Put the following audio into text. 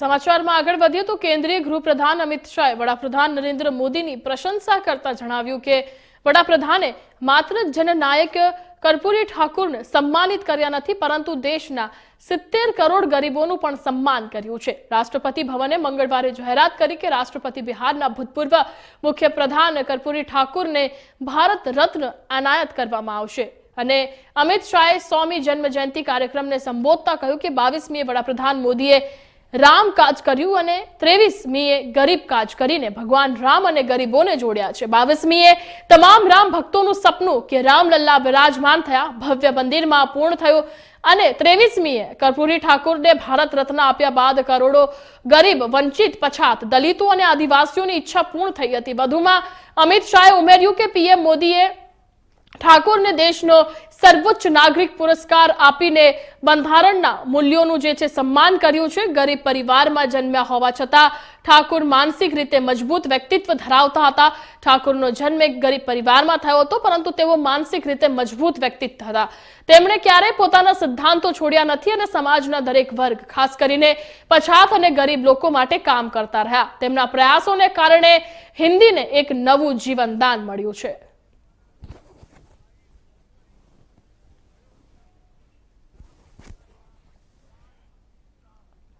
સમાચારમાં આગળ વધીએ તો કેન્દ્રીય ગૃહપ્રધાન અમિત શાહે વડાપ્રધાન નરેન્દ્ર મોદીની પ્રશંસા કરતા જણાવ્યું કે વડાપ્રધાને માત્ર જનનાયક કર્પૂરી ઠાકુરને સન્માનિત કર્યા નથી, પરંતુ દેશના સિત્તેર કરોડ ગરીબોનું પણ સન્માન કર્યું છે. રાષ્ટ્રપતિ ભવને મંગળવારે જાહેરાત કરી કે રાષ્ટ્રપતિ બિહારના ભૂતપૂર્વ મુખ્ય પ્રધાન કર્પૂરી ઠાકુરને ભારત રત્ન એનાયત કરવામાં આવશે. અને અમિત શાહે સોમી જન્મ જયંતિ કાર્યક્રમને સંબોધતા કહ્યું કે બાવીસમીએ વડાપ્રધાન મોદીએ રામ કાજ કર્યું અને ત્રેવીસમીએ ગરીબ કાજ કરીને ભગવાન રામ અને ગરીબોને જોડ્યા છે. બાવીસમીએ તમામ રામ ભક્તોનું સપનું કે રામલલ્લા બિરાજમાન થયા, ભવ્ય મંદિરમાં પૂર્ણ થયું અને ત્રેવીસમીએ કર્પૂરી ઠાકુરને ભારત રત્ન આપ્યા બાદ કરોડો ગરીબ, વંચિત, પછાત, દલિતો અને આદિવાસીઓની ઈચ્છા પૂર્ણ થઈ હતી. વધુમાં અમિત શાહે ઉમેર્યું કે પીએમ મોદીએ ઠાકોરને દેશનો સર્વોચ્ચ નાગરિક પુરસ્કાર આપીને બંધારણના મૂલ્યોનું જે છે સન્માન કર્યું છે, ગરીબ પરિવારમાં જન્મ્યા હોવા છતાં ઠાકોર માનસિક રીતે મજબૂત વ્યક્તિત્વ ધરાવતા હતા. ઠાકોરનો જન્મ એક ગરીબ પરિવારમાં થયો હતો, પરંતુ તેઓ માનસિક રીતે મજબૂત વ્યક્તિત્વ હતા. તેમણે ક્યારેય પોતાના સિદ્ધાંતો છોડ્યા નથી અને સમાજના દરેક વર્ગ, ખાસ કરીને પછાત અને ગરીબ લોકો માટે કામ કરતા રહ્યા. તેમના પ્રયાસોને કારણે હિન્દીને એક નવું જીવનદાન મળ્યું છે.